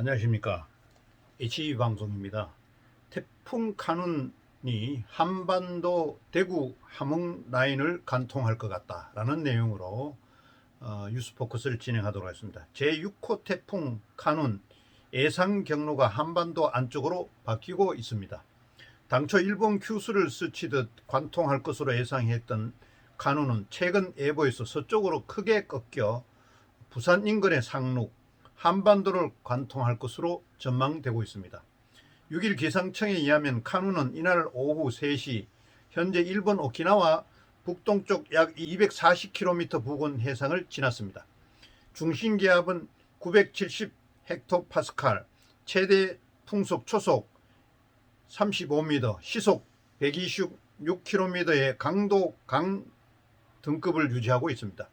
안녕하십니까. HE 방송입니다. 태풍 카눈이 한반도 대구 함흥 라인을 관통할 것 같다 라는 내용으로 어, 뉴스포커스를 진행하도록 하겠습니다. 제6호 태풍 카눈 예상 경로가 한반도 안쪽으로 바뀌고 있습니다. 당초 일본 큐스를 스치듯 관통할 것으로 예상했던 카눈은 최근 예보에서 서쪽으로 크게 꺾여 부산 인근의 상륙, 한반도를 관통할 것으로 전망되고 있습니다. 6일 기상청에 의하면 카누는 이날 오후 3시 현재 일본 오키나와 북동쪽 약 240km 부근 해상을 지났습니다. 중심 기압은 970 헥토파스칼, 최대 풍속 초속 35m, 시속 126km의 강도 강 등급을 유지하고 있습니다.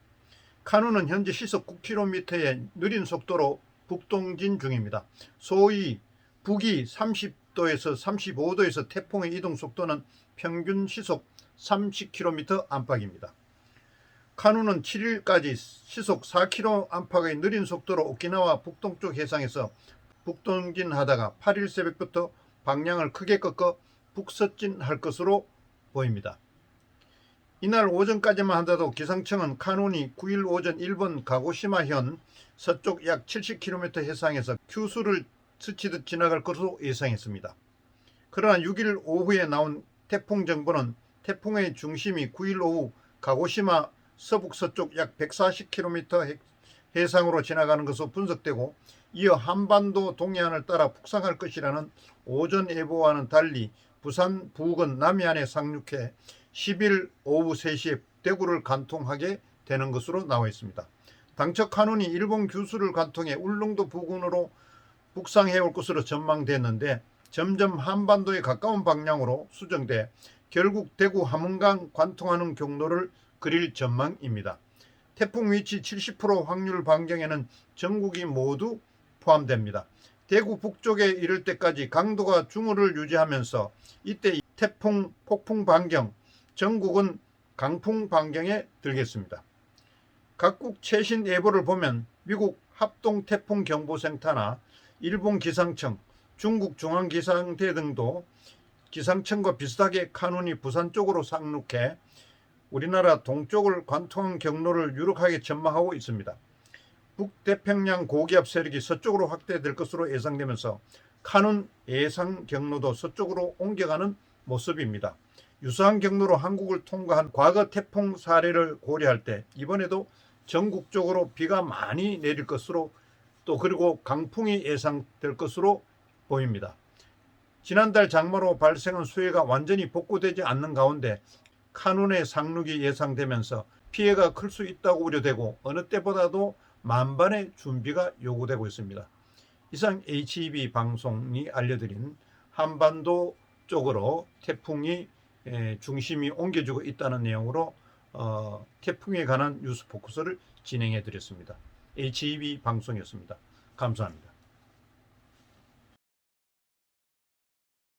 카누는 현재 시속 9km의 느린 속도로 북동진 중입니다. 소위 북위 30도에서 35도에서 태풍의 이동 속도는 평균 시속 30km 안팎입니다. 카누는 7일까지 시속 4km 안팎의 느린 속도로 오키나와 북동쪽 해상에서 북동진하다가 8일 새벽부터 방향을 크게 꺾어 북서진할 것으로 보입니다. 이날 오전까지만 하더라도 기상청은 카눈이 9일 오전 일본 가고시마현 서쪽 약 70km 해상에서 큐수를 스치듯 지나갈 것으로 예상했습니다. 그러나 6일 오후에 나온 태풍 정보는 태풍의 중심이 9일 오후 가고시마 서북 서쪽 약 140km 해상으로 지나가는 것으로 분석되고 이어 한반도 동해안을 따라 북상할 것이라는 오전 예보와는 달리 부산 부근 남해안에 상륙해 10일 오후 3시에 대구를 관통하게 되는 것으로 나와 있습니다. 당초 카눈이 일본 규수를 관통해 울릉도 부근으로 북상해 올 것으로 전망됐는데 점점 한반도에 가까운 방향으로 수정돼 결국 대구 함흥강 관통하는 경로를 그릴 전망입니다. 태풍 위치 70% 확률 반경에는 전국이 모두 포함됩니다. 대구 북쪽에 이를 때까지 강도가 중후를 유지하면서 이때 태풍 폭풍 반경 전국은 강풍 반경에 들겠습니다. 각국 최신 예보를 보면 미국 합동 태풍 경보센터나 일본 기상청, 중국 중앙기상대 등도 기상청과 비슷하게 카눈이 부산 쪽으로 상륙해 우리나라 동쪽을 관통한 경로를 유력하게 전망하고 있습니다. 북태평양 고기압 세력이 서쪽으로 확대될 것으로 예상되면서 카눈 예상 경로도 서쪽으로 옮겨가는 모습입니다. 유사한 경로로 한국을 통과한 과거 태풍 사례를 고려할 때 이번에도 전국적으로 비가 많이 내릴 것으로 또 그리고 강풍이 예상될 것으로 보입니다. 지난달 장마로 발생한 수해가 완전히 복구되지 않는 가운데 카눈의 상륙이 예상되면서 피해가 클 수 있다고 우려되고 어느 때보다도 만반의 준비가 요구되고 있습니다. 이상 HEB 방송이 알려드린 한반도 쪽으로 태풍이 에, 중심이 옮겨지고 있다는 내용으로 어, 태풍에 관한 뉴스 포커스를 진행해 드렸습니다. HEB 방송이었습니다. 감사합니다.